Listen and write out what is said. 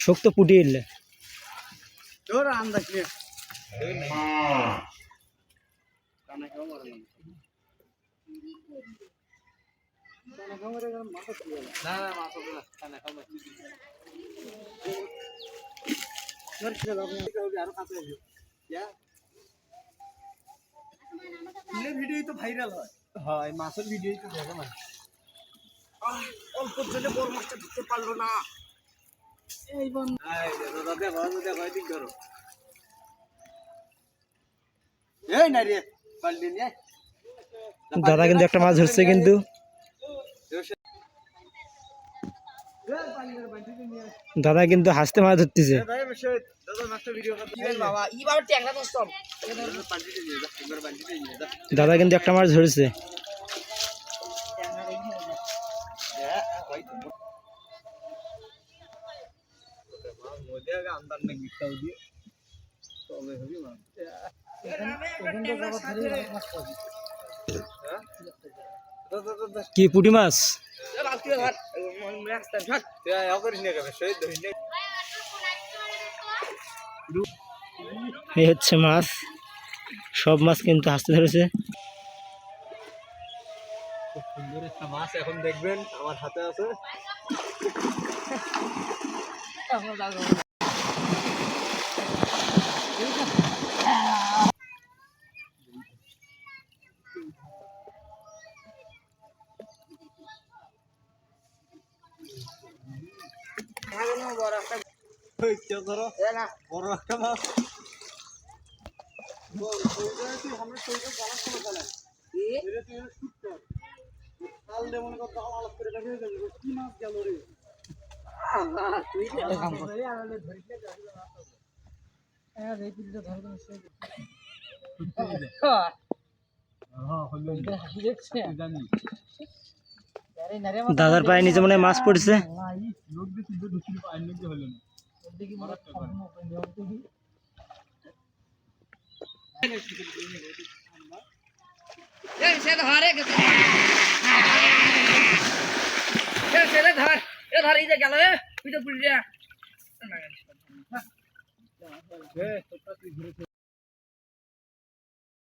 শক্ত পুটি এলে। তোর আন্দাজ না না মাছ হবে না। না খাবে আরও কাছে আসবে ইয়া ফুলের ভিডিও তো ভাইরাল হয়। হয় মাছের ভিডিওই তো দেখো না অল্পর অল্প জলে বড় মাছটা ধরতে পারল না। এই বন্ধু। দাদা দে ভালো দে কয় দিন করো এই না রে পাল্টি নিয়ে। দাদা কিন্তু একটা মাছ ধরছে কিন্তু। দাদা কিন্তু হাসতে মাছ ধরতেছে। দাদা কিন্তু একটা মাছ ধরেছে। কি পুটি মাছ? রাস্তা এই হচ্ছে মাছ। সব মাছ কিন্তু হাসতে ধরেছে। খুব সুন্দর একটা মাছ এখন দেখবেন আমার হাতে আছে। বড় একটা ধরো বড় একটা মাছ বল, দাদার পায়ে নিচে মনে মাছ পড়ছে। ধর